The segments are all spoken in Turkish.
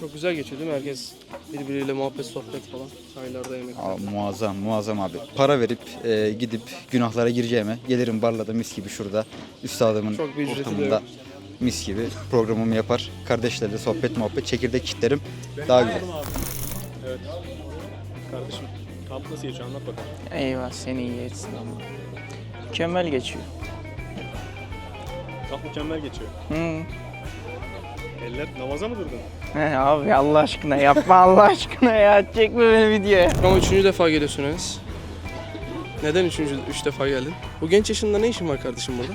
Çok güzel geçiyor değil mi? Herkes birbiriyle muhabbet, sohbet falan. Sahillerde yemek. Aa, muazzam, muazzam abi. Para verip e, gidip günahlara gireceğime gelirim barlada mis gibi şurada üstadımın Çok bir ücreti de ortamında yok. mis gibi programımı yapar. Kardeşlerle sohbet muhabbet çekirdek kitlerim daha güzel. Evet. Kardeşim kamp nasıl geçiyor anlat bakalım. Eyvah seni iyi etsin ama. Mükemmel geçiyor. Kamp mükemmel geçiyor. Hı. Eller namaza mı durdun? He abi Allah aşkına yapma Allah aşkına ya. Çekme beni videoya. Ama üçüncü defa geliyorsun Enes. Neden üçüncü, üç defa geldin? Bu genç yaşında ne işin var kardeşim burada?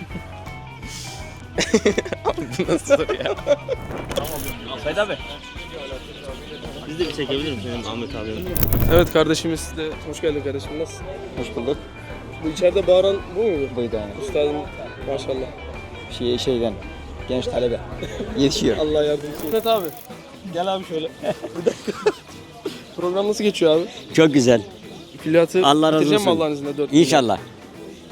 Abi bu nasıl soru ya? Ahmet abi. Biz de bir çekebilir misin Ahmet abi? Evet kardeşimiz de hoş geldin kardeşim. Nasılsın? Hoş bulduk. Bu içeride bağıran bu muydu? Buydu yani. Üstadım maşallah. Şey, şeyden genç talebe yetişiyor. Allah yardımcısı olsun. Evet abi. Gel abi şöyle. Bir dakika. Program nasıl geçiyor abi? Çok güzel. Külliyatı Allah razı bitireceğim mi olsun. Allah'ın izniyle dört günde? İnşallah.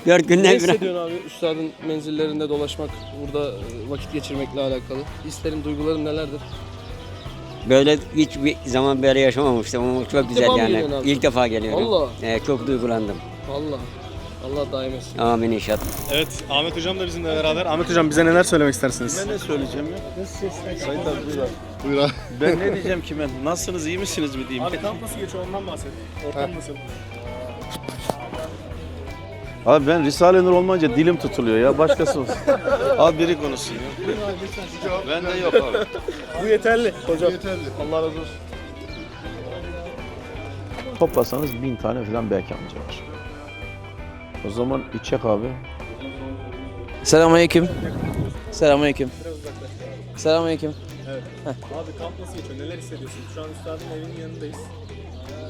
Dört Ne günden bir hissediyorsun abi üstadın menzillerinde dolaşmak, burada e, vakit geçirmekle alakalı? Hislerin, duyguların nelerdir? böyle hiçbir zaman böyle yaşamamıştım ama çok güzel defa mı yani. geliyorsun abi? İlk defa geliyorum. Allah. Ee, çok duygulandım. Allah. Allah daim etsin. Amin inşallah. Evet Ahmet hocam da bizimle beraber. Ahmet hocam bize neler söylemek istersiniz? Ben ne söyleyeceğim ya? Sayın abi buyur abi. Buyur abi. Ben ne diyeceğim ki ben? Nasılsınız, iyi misiniz mi diyeyim? Abi kamp nasıl geçiyor ondan bahset. Ortam nasıl? Abi ben Risale Nur olmayınca dilim tutuluyor ya. Başkası olsun. Al biri konuşsun ya. Ben de yok abi. Bu yeterli hocam. yeterli. Allah razı olsun. Toplasanız bin tane falan belki amca var. O zaman içecek abi. Selamünaleyküm. Selamünaleyküm. Selamünaleyküm. Abi kamp nasıl geçiyor? Neler hissediyorsun? Şu an üstadın evinin yanındayız.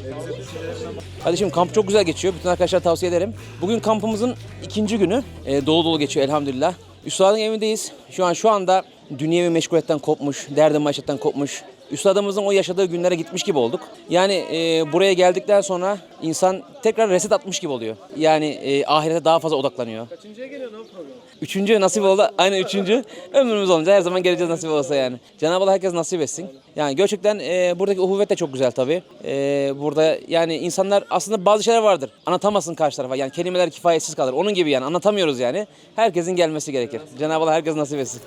Ee, Kardeşim kamp çok güzel geçiyor. Bütün arkadaşlar tavsiye ederim. Bugün kampımızın ikinci günü. Ee, dolu dolu geçiyor elhamdülillah. Üstadın evindeyiz. Şu an şu anda dünyevi meşguliyetten kopmuş, derdi maişetten kopmuş. Üstadımızın o yaşadığı günlere gitmiş gibi olduk. Yani e, buraya geldikten sonra insan tekrar reset atmış gibi oluyor. Yani e, ahirete daha fazla odaklanıyor. Kaçıncıya geliyor ne program? Üçüncü nasip oldu. Aynen üçüncü. Ömrümüz olunca her zaman geleceğiz nasip olsa yani. Cenab-ı Allah herkes nasip etsin. Yani gerçekten e, buradaki uhuvvet de çok güzel tabii. E, burada yani insanlar aslında bazı şeyler vardır. Anlatamazsın karşı tarafa. Yani kelimeler kifayetsiz kalır. Onun gibi yani anlatamıyoruz yani. Herkesin gelmesi gerekir. Cenab-ı Allah herkes nasip etsin.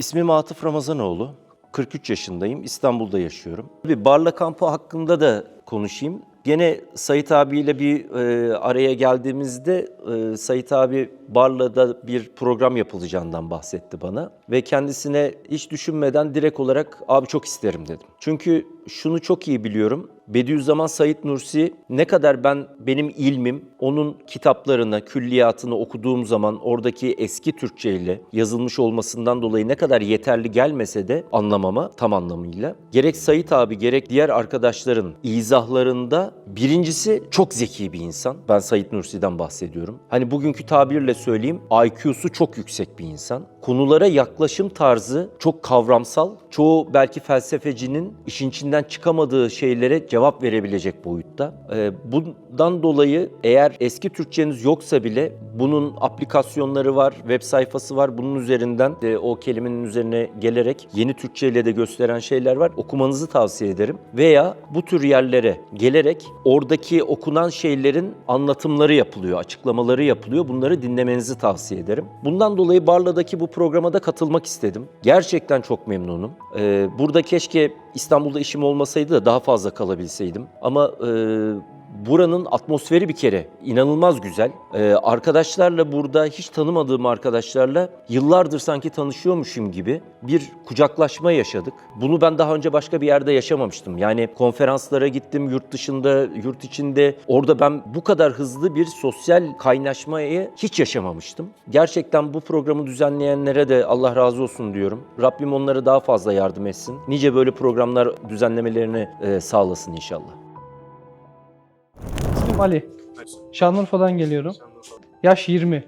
İsmim Atıf Ramazanoğlu. 43 yaşındayım. İstanbul'da yaşıyorum. Bir Barla kampı hakkında da konuşayım. Gene Sait abiyle bir e, araya geldiğimizde e, Sait abi Barla'da bir program yapılacağından bahsetti bana. Ve kendisine hiç düşünmeden direkt olarak abi çok isterim dedim. Çünkü şunu çok iyi biliyorum. Bediüzzaman Said Nursi ne kadar ben benim ilmim onun kitaplarını, külliyatını okuduğum zaman oradaki eski Türkçe ile yazılmış olmasından dolayı ne kadar yeterli gelmese de anlamama tam anlamıyla. Gerek Said abi gerek diğer arkadaşların izahlarında birincisi çok zeki bir insan. Ben Said Nursi'den bahsediyorum. Hani bugünkü tabirle söyleyeyim IQ'su çok yüksek bir insan. Konulara yaklaşım tarzı çok kavramsal. Çoğu belki felsefecinin işin içinden çıkamadığı şeylere cevap verebilecek boyutta. Ee, bundan dolayı eğer eski Türkçeniz yoksa bile bunun aplikasyonları var, web sayfası var. Bunun üzerinden de o kelimenin üzerine gelerek yeni Türkçe ile de gösteren şeyler var. Okumanızı tavsiye ederim. Veya bu tür yerlere gelerek oradaki okunan şeylerin anlatımları yapılıyor, açıklamaları yapılıyor. Bunları dinlemenizi tavsiye ederim. Bundan dolayı Barla'daki bu programa da katılmak istedim. Gerçekten çok memnunum. Ee, burada keşke İstanbul'da işim olmasaydı da daha fazla kalabilseydim. Ama e, buranın atmosferi bir kere inanılmaz güzel. Ee, arkadaşlarla burada hiç tanımadığım arkadaşlarla yıllardır sanki tanışıyormuşum gibi bir kucaklaşma yaşadık. Bunu ben daha önce başka bir yerde yaşamamıştım. Yani konferanslara gittim yurt dışında, yurt içinde. Orada ben bu kadar hızlı bir sosyal kaynaşmayı hiç yaşamamıştım. Gerçekten bu programı düzenleyenlere de Allah razı olsun diyorum. Rabbim onlara daha fazla yardım etsin. Nice böyle programlar düzenlemelerini e, sağlasın inşallah. İsmim Ali. Şanlıurfa'dan geliyorum. Yaş 20.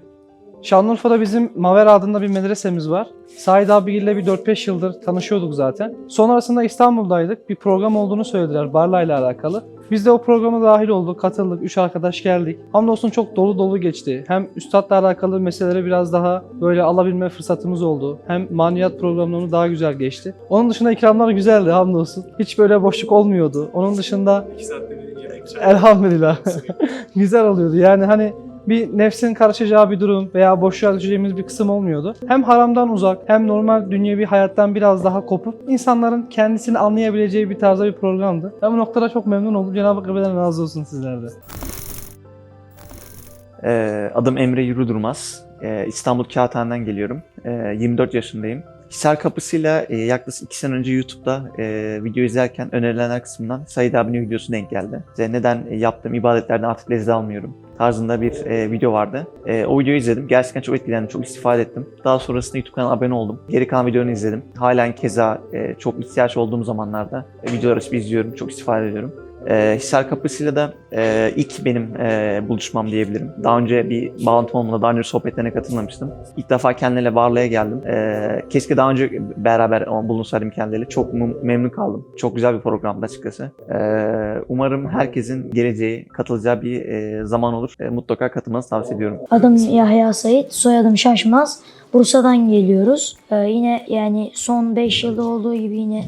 Şanlıurfa'da bizim Maver adında bir medresemiz var. Said abiyle bir 4-5 yıldır tanışıyorduk zaten. Sonrasında İstanbul'daydık. Bir program olduğunu söylediler Barla ile alakalı. Biz de o programa dahil olduk, katıldık, 3 arkadaş geldik. Hamdolsun çok dolu dolu geçti. Hem üstadla alakalı meseleleri biraz daha böyle alabilme fırsatımız oldu. Hem maniyat programlarını daha güzel geçti. Onun dışında ikramlar güzeldi hamdolsun. Hiç böyle boşluk olmuyordu. Onun dışında 2 saatte yemek elhamdülillah güzel oluyordu. Yani hani bir nefsin karışacağı bir durum veya boşluğa düşeceğimiz bir kısım olmuyordu. Hem haramdan uzak hem normal dünyevi hayattan biraz daha kopup insanların kendisini anlayabileceği bir tarzda bir programdı. Ben bu noktada çok memnun oldum. Cenab-ı Hak ebeden razı olsun sizlerden. Ee, adım Emre Yürü Durmaz. Ee, İstanbul Kağıthane'den geliyorum. Ee, 24 yaşındayım. Hisar Kapısı'yla e, yaklaşık 2 sene önce YouTube'da e, video izlerken önerilenler kısmından Said abinin videosu denk geldi. İşte neden yaptığım ibadetlerden artık lezzet almıyorum tarzında bir e, video vardı. E, o videoyu izledim. Gerçekten çok etkilendim, çok istifade ettim. Daha sonrasında YouTube kanalına abone oldum. Geri kalan videolarını izledim. Halen keza e, çok ihtiyaç olduğum zamanlarda e, videolar açıp izliyorum, çok istifade ediyorum. E, Hisar Kapısı'yla da e, ilk benim e, buluşmam diyebilirim. Daha önce bir bağlantım olmadı, daha önce sohbetlerine katılmamıştım. İlk defa kendileriyle Varlı'ya geldim. E, keşke daha önce beraber bulunsaydım kendileriyle. Çok memnun kaldım. Çok güzel bir programdı açıkçası. E, umarım herkesin geleceği, katılacağı bir e, zaman olur. E, mutlaka katılmanızı tavsiye ediyorum. Adım Yahya Sait, soyadım Şaşmaz. Bursa'dan geliyoruz. Ee, yine yani son 5 yılda olduğu gibi yine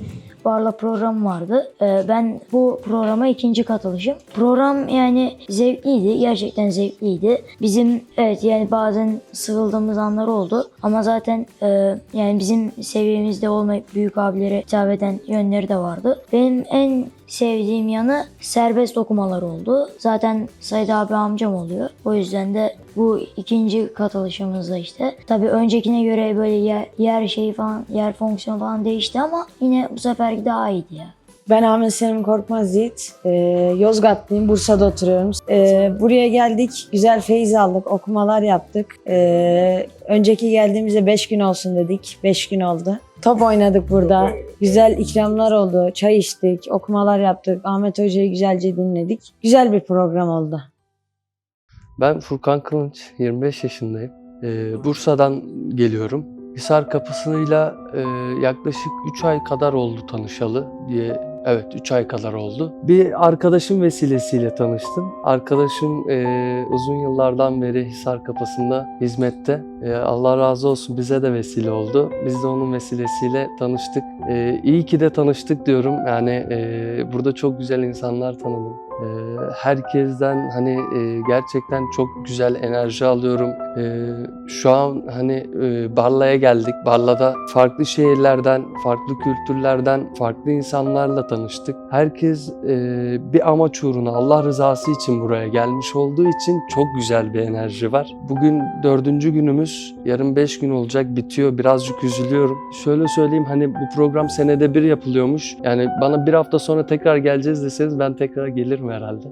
Barla programı vardı. Ee, ben bu programa ikinci katılışım. Program yani zevkliydi. Gerçekten zevkliydi. Bizim evet yani bazen sıkıldığımız anlar oldu. Ama zaten e, yani bizim seviyemizde olmayıp büyük abilere hitap eden yönleri de vardı. Benim en sevdiğim yanı serbest okumalar oldu. Zaten Said abi amcam oluyor. O yüzden de bu ikinci katılışımızda işte. Tabii öncekine göre böyle yer, yer şeyi falan, yer fonksiyonu falan değişti ama yine bu seferki daha iyiydi ya. Ben Ahmet Selim Korkmaz Yiğit. Ee, Yozgatlıyım, Bursa'da oturuyorum. Ee, buraya geldik, güzel feyiz aldık, okumalar yaptık. Ee, önceki geldiğimizde 5 gün olsun dedik, 5 gün oldu. Top oynadık burada, güzel ikramlar oldu, çay içtik, okumalar yaptık, Ahmet Hoca'yı güzelce dinledik. Güzel bir program oldu. Ben Furkan Kılınç, 25 yaşındayım. Ee, Bursa'dan geliyorum. Hisar Kapısı'yla e, yaklaşık 3 ay kadar oldu tanışalı diye Evet 3 ay kadar oldu. Bir arkadaşım vesilesiyle tanıştım. Arkadaşım e, uzun yıllardan beri Hisar Kapısı'nda hizmette. E, Allah razı olsun bize de vesile oldu. Biz de onun vesilesiyle tanıştık. E, iyi ki de tanıştık diyorum. Yani e, burada çok güzel insanlar tanıdım. E, herkesten hani e, gerçekten çok güzel enerji alıyorum. E, şu an hani e, Barla'ya geldik. Barla'da farklı şehirlerden, farklı kültürlerden, farklı insanlarla tanıştık. Herkes e, bir amaç uğruna, Allah rızası için buraya gelmiş olduğu için çok güzel bir enerji var. Bugün dördüncü günümüz, yarın beş gün olacak, bitiyor. Birazcık üzülüyorum. Şöyle söyleyeyim hani bu program senede bir yapılıyormuş. Yani bana bir hafta sonra tekrar geleceğiz deseniz ben tekrar gelirim herhalde.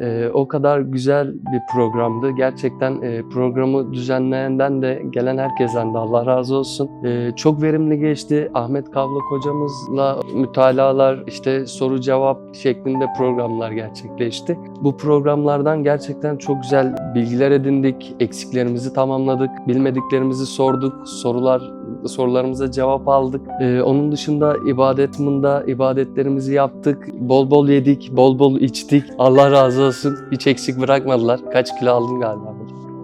E, o kadar güzel bir programdı. Gerçekten e, programı düzenleyenden de gelen herkesten de Allah razı olsun. E, çok verimli geçti. Ahmet Kavlak hocamızla mütalalar, işte soru cevap şeklinde programlar gerçekleşti. Bu programlardan gerçekten çok güzel bilgiler edindik, eksiklerimizi tamamladık, bilmediklerimizi sorduk, sorular sorularımıza cevap aldık. Ee, onun dışında ibadet mında ibadetlerimizi yaptık. Bol bol yedik, bol bol içtik. Allah razı olsun. Hiç eksik bırakmadılar. Kaç kilo aldın galiba.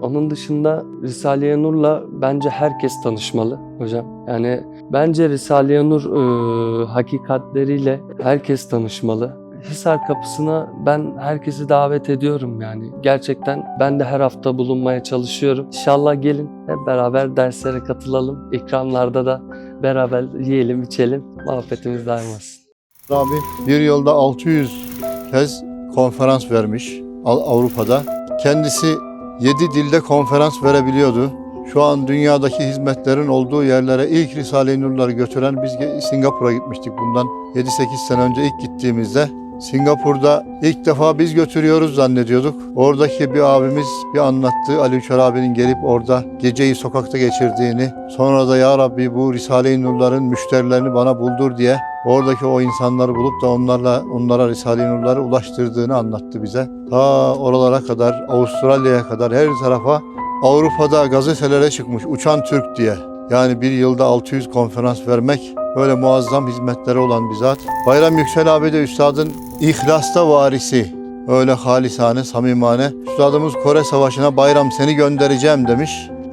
Onun dışında Risale-i Nur'la bence herkes tanışmalı hocam. Yani bence Risale-i Nur e, hakikatleriyle herkes tanışmalı. Hisar kapısına ben herkesi davet ediyorum yani. Gerçekten ben de her hafta bulunmaya çalışıyorum. İnşallah gelin hep beraber derslere katılalım. İkramlarda da beraber yiyelim, içelim. Muhabbetimiz daim olsun. Abi bir yılda 600 kez konferans vermiş Avrupa'da. Kendisi 7 dilde konferans verebiliyordu. Şu an dünyadaki hizmetlerin olduğu yerlere ilk Risale-i Nur'ları götüren biz Singapur'a gitmiştik bundan 7-8 sene önce ilk gittiğimizde. Singapur'da ilk defa biz götürüyoruz zannediyorduk. Oradaki bir abimiz bir anlattı. Ali Uçar abinin gelip orada geceyi sokakta geçirdiğini. Sonra da ya Rabbi bu Risale-i Nur'ların müşterilerini bana buldur diye oradaki o insanları bulup da onlarla onlara Risale-i Nur'ları ulaştırdığını anlattı bize. Ta oralara kadar, Avustralya'ya kadar her tarafa Avrupa'da gazetelere çıkmış Uçan Türk diye. Yani bir yılda 600 konferans vermek böyle muazzam hizmetleri olan bir zat. Bayram Yüksel abi de üstadın ihlasta varisi. Öyle halisane, samimane. Üstadımız Kore Savaşı'na bayram seni göndereceğim demiş.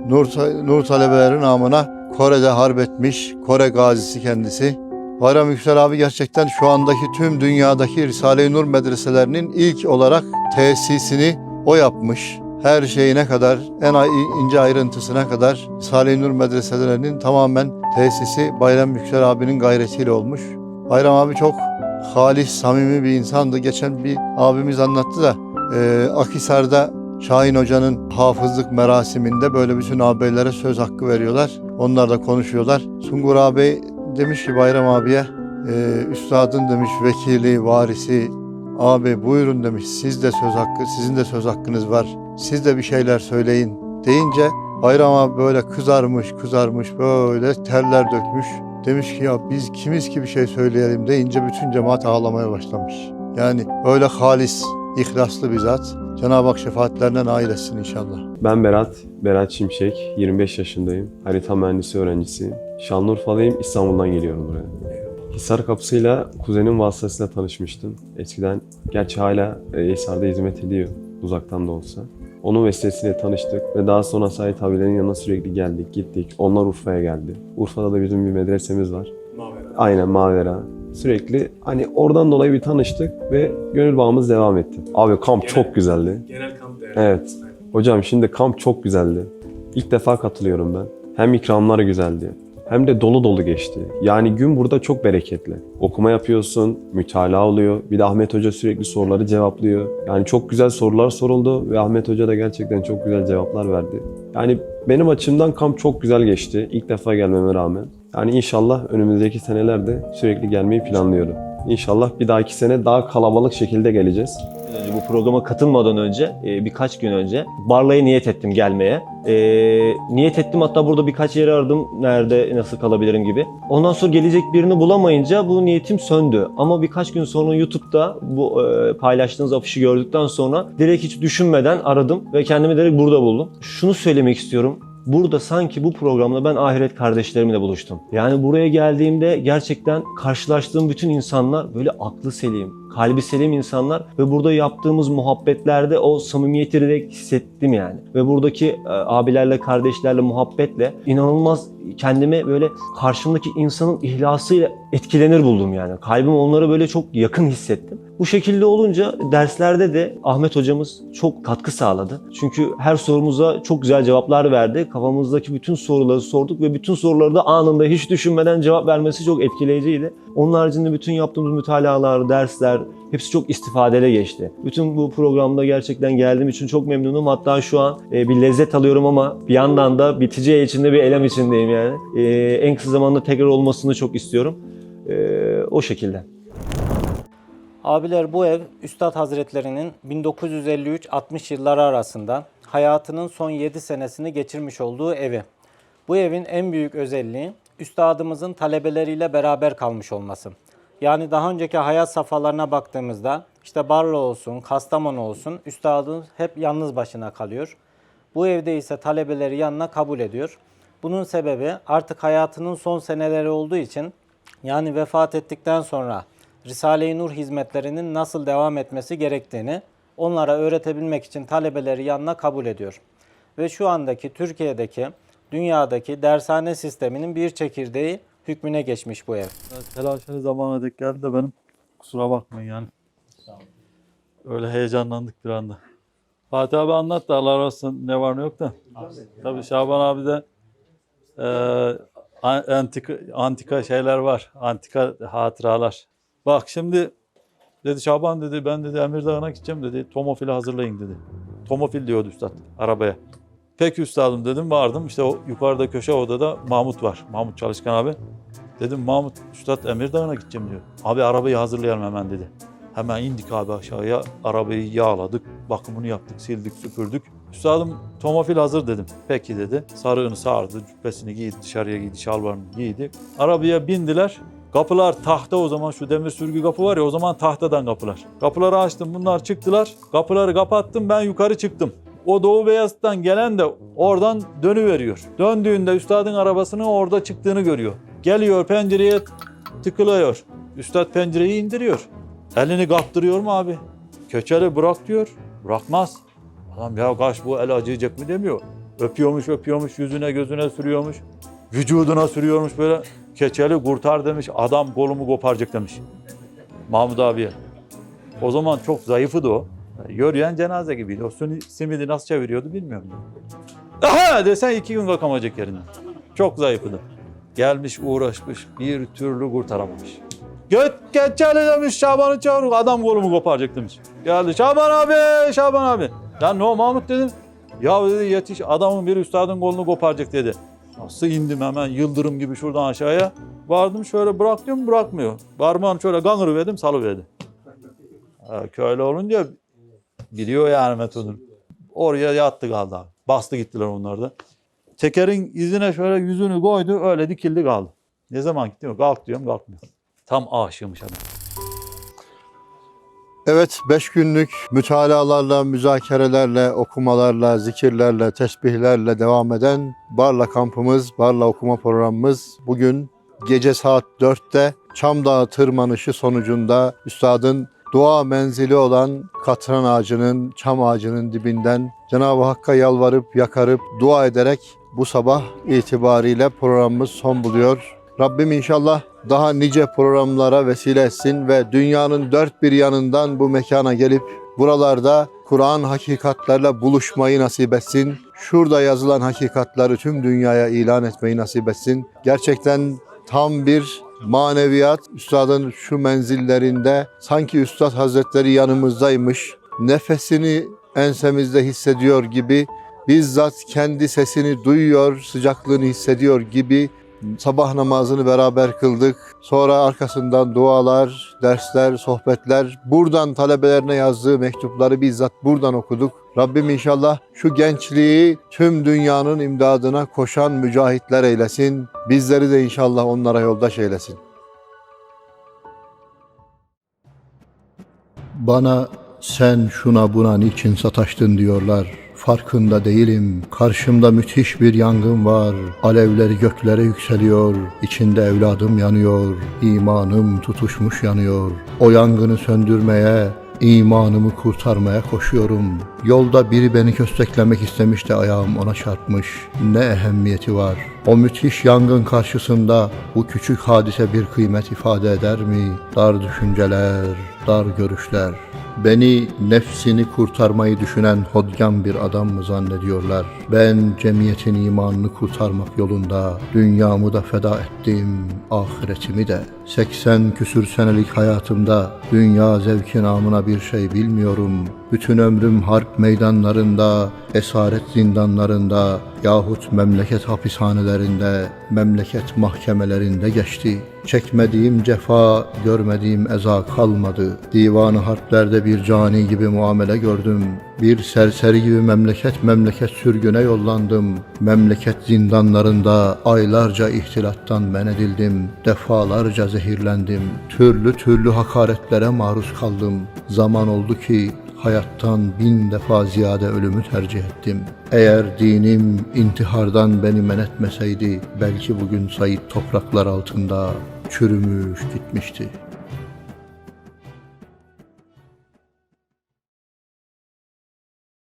Nur, Nur talebeleri namına Kore'de harp etmiş. Kore gazisi kendisi. Bayram Yüksel abi gerçekten şu andaki tüm dünyadaki Risale-i Nur medreselerinin ilk olarak tesisini o yapmış. Her şeyine kadar, en ince ayrıntısına kadar Risale-i Nur medreselerinin tamamen tesisi Bayram Yüksel abinin gayretiyle olmuş. Bayram abi çok halis, samimi bir insandı. Geçen bir abimiz anlattı da e, Akhisar'da Şahin Hoca'nın hafızlık merasiminde böyle bütün ağabeylere söz hakkı veriyorlar. Onlar da konuşuyorlar. Sungur ağabey demiş ki Bayram abiye, e, üstadın demiş vekili, varisi, abi buyurun demiş siz de söz hakkı, sizin de söz hakkınız var. Siz de bir şeyler söyleyin deyince Bayram abi böyle kızarmış, kızarmış, böyle terler dökmüş. Demiş ki ya biz kimiz ki bir şey söyleyelim deyince bütün cemaat ağlamaya başlamış. Yani öyle halis, ihlaslı bir zat. Cenab-ı Hak şefaatlerine nail etsin inşallah. Ben Berat, Berat Şimşek, 25 yaşındayım. Harita mühendisi öğrencisiyim. Şanlıurfalıyım, İstanbul'dan geliyorum buraya. Hisar kapısıyla kuzenim vasıtasıyla tanışmıştım. Eskiden, gerçi hala e, Hisar'da hizmet ediyor, uzaktan da olsa. Onun vesilesiyle tanıştık ve daha sonra Sait abilerin yanına sürekli geldik, gittik. Onlar Urfa'ya geldi. Urfa'da da bizim bir medresemiz var. Aynen Mavera. Sürekli hani oradan dolayı bir tanıştık ve gönül bağımız devam etti. Abi kamp çok güzeldi. Genel kamp değerli. Evet. Hocam şimdi kamp çok güzeldi. İlk defa katılıyorum ben. Hem ikramlar güzeldi. Hem de dolu dolu geçti. Yani gün burada çok bereketli. Okuma yapıyorsun, mütalaa oluyor. Bir de Ahmet Hoca sürekli soruları cevaplıyor. Yani çok güzel sorular soruldu ve Ahmet Hoca da gerçekten çok güzel cevaplar verdi. Yani benim açımdan kamp çok güzel geçti. İlk defa gelmeme rağmen. Yani inşallah önümüzdeki senelerde sürekli gelmeyi planlıyorum. İnşallah bir dahaki sene daha kalabalık şekilde geleceğiz. önce bu programa katılmadan önce e, birkaç gün önce Barla'ya niyet ettim gelmeye. E, niyet ettim hatta burada birkaç yeri aradım nerede nasıl kalabilirim gibi. Ondan sonra gelecek birini bulamayınca bu niyetim söndü. Ama birkaç gün sonra YouTube'da bu e, paylaştığınız afişi gördükten sonra direkt hiç düşünmeden aradım ve kendimi direkt burada buldum. Şunu söylemek istiyorum. Burada sanki bu programda ben ahiret kardeşlerimle buluştum. Yani buraya geldiğimde gerçekten karşılaştığım bütün insanlar böyle aklı selim, kalbi selim insanlar ve burada yaptığımız muhabbetlerde o samimiyeti direkt hissettim yani. Ve buradaki e, abilerle, kardeşlerle muhabbetle inanılmaz kendime böyle karşımdaki insanın ihlasıyla etkilenir buldum yani. Kalbim onlara böyle çok yakın hissettim. Bu şekilde olunca derslerde de Ahmet hocamız çok katkı sağladı. Çünkü her sorumuza çok güzel cevaplar verdi. Kafamızdaki bütün soruları sorduk ve bütün soruları da anında hiç düşünmeden cevap vermesi çok etkileyiciydi. Onun haricinde bütün yaptığımız mütalalar, dersler hepsi çok istifadeli geçti. Bütün bu programda gerçekten geldiğim için çok memnunum. Hatta şu an e, bir lezzet alıyorum ama bir yandan da biteceği içinde bir elem içindeyim yani. E, en kısa zamanda tekrar olmasını çok istiyorum. E, o şekilde. Abiler bu ev Üstad Hazretlerinin 1953-60 yılları arasında hayatının son 7 senesini geçirmiş olduğu evi. Bu evin en büyük özelliği üstadımızın talebeleriyle beraber kalmış olması. Yani daha önceki hayat safhalarına baktığımızda işte Barla olsun, Kastamonu olsun üstadımız hep yalnız başına kalıyor. Bu evde ise talebeleri yanına kabul ediyor. Bunun sebebi artık hayatının son seneleri olduğu için yani vefat ettikten sonra Risale-i Nur hizmetlerinin nasıl devam etmesi gerektiğini onlara öğretebilmek için talebeleri yanına kabul ediyor. Ve şu andaki Türkiye'deki, dünyadaki dershane sisteminin bir çekirdeği hükmüne geçmiş bu ev. Telaşeli zamana denk geldi de benim. Kusura bakmayın yani. Öyle heyecanlandık bir anda. Fatih abi anlat da Allah razı olsun ne var ne yok da. Tabii Şaban abi de e, an- antika, antika şeyler var. Antika hatıralar. Bak şimdi dedi Şaban dedi ben dedi Emirdağ'a gideceğim dedi. Tomofili hazırlayın dedi. Tomofil diyordu üstad arabaya. Peki üstadım dedim vardım. İşte o yukarıda köşe odada Mahmut var. Mahmut Çalışkan abi. Dedim Mahmut Üstad Emirdağ'a gideceğim diyor. Abi arabayı hazırlayalım hemen dedi. Hemen indik abi aşağıya. Arabayı yağladık. Bakımını yaptık, sildik, süpürdük. Üstadım tomofil hazır dedim. Peki dedi. Sarığını sardı, cübbesini giydi, dışarıya giydi, şalvarını giydi. Arabaya bindiler. Kapılar tahta o zaman şu demir sürgü kapı var ya o zaman tahtadan kapılar. Kapıları açtım bunlar çıktılar. Kapıları kapattım ben yukarı çıktım. O Doğu Beyazıt'tan gelen de oradan dönüveriyor. Döndüğünde üstadın arabasının orada çıktığını görüyor. Geliyor pencereye tıkılıyor. Üstad pencereyi indiriyor. Elini kaptırıyor mu abi? Köçeli bırak diyor. Bırakmaz. Adam ya kaç bu el acıyacak mı demiyor. Öpüyormuş öpüyormuş yüzüne gözüne sürüyormuş. Vücuduna sürüyormuş böyle. Keçeli kurtar demiş. Adam kolumu koparacak demiş. Mahmut abiye. O zaman çok zayıfıdı o. Yürüyen cenaze gibiydi. O simidi nasıl çeviriyordu bilmiyorum. Aha desen iki gün kalkamayacak yerinden. Çok zayıfıdı. Gelmiş uğraşmış bir türlü kurtaramamış. Göt geçeli demiş Şaban'ı çağır. Adam kolumu koparacak demiş. Geldi Şaban abi Şaban abi. Lan ne o Mahmut dedim. Ya dedi yetiş adamın bir üstadın kolunu koparacak dedi. Nasıl indim hemen yıldırım gibi şuradan aşağıya. Vardım şöyle bıraktım bırakmıyor. Parmağını şöyle gangırı verdim salıverdi. Ha, köylü olunca biliyor yani metodunu. Oraya yattı kaldı abi. Bastı gittiler onlar da. Tekerin izine şöyle yüzünü koydu öyle dikildi kaldı. Ne zaman gitti? Kalk diyorum kalkmıyor. Tam aşığımış adam. Evet, beş günlük mütalalarla, müzakerelerle, okumalarla, zikirlerle, tesbihlerle devam eden Barla kampımız, Barla okuma programımız bugün gece saat 4'te Çam Dağı tırmanışı sonucunda Üstad'ın dua menzili olan katran ağacının, çam ağacının dibinden Cenab-ı Hakk'a yalvarıp, yakarıp, dua ederek bu sabah itibariyle programımız son buluyor. Rabbim inşallah daha nice programlara vesile etsin ve dünyanın dört bir yanından bu mekana gelip buralarda Kur'an hakikatlerle buluşmayı nasip etsin. Şurada yazılan hakikatları tüm dünyaya ilan etmeyi nasip etsin. Gerçekten tam bir maneviyat üstadın şu menzillerinde sanki üstad hazretleri yanımızdaymış. Nefesini ensemizde hissediyor gibi bizzat kendi sesini duyuyor, sıcaklığını hissediyor gibi sabah namazını beraber kıldık. Sonra arkasından dualar, dersler, sohbetler, buradan talebelerine yazdığı mektupları bizzat buradan okuduk. Rabbim inşallah şu gençliği tüm dünyanın imdadına koşan mücahitler eylesin. Bizleri de inşallah onlara yoldaş eylesin. Bana sen şuna buna niçin sataştın diyorlar. Farkında değilim. Karşımda müthiş bir yangın var. Alevleri göklere yükseliyor. İçinde evladım yanıyor. İmanım tutuşmuş yanıyor. O yangını söndürmeye, imanımı kurtarmaya koşuyorum. Yolda biri beni kösteklemek istemiş de ayağım ona çarpmış. Ne ehemmiyeti var? O müthiş yangın karşısında bu küçük hadise bir kıymet ifade eder mi? Dar düşünceler, dar görüşler. Beni nefsini kurtarmayı düşünen hodgam bir adam mı zannediyorlar? Ben cemiyetin imanını kurtarmak yolunda dünyamı da feda ettim, ahiretimi de. 80 küsür senelik hayatımda dünya zevki namına bir şey bilmiyorum. Bütün ömrüm harp meydanlarında, esaret zindanlarında yahut memleket hapishanelerinde, memleket mahkemelerinde geçti. Çekmediğim cefa, görmediğim eza kalmadı. Divanı harplerde bir cani gibi muamele gördüm. Bir serseri gibi memleket memleket sürgüne yollandım. Memleket zindanlarında aylarca ihtilattan men edildim. Defalarca zehirlendim. Türlü türlü hakaretlere maruz kaldım. Zaman oldu ki hayattan bin defa ziyade ölümü tercih ettim. Eğer dinim intihardan beni men etmeseydi belki bugün Said topraklar altında çürümüş gitmişti.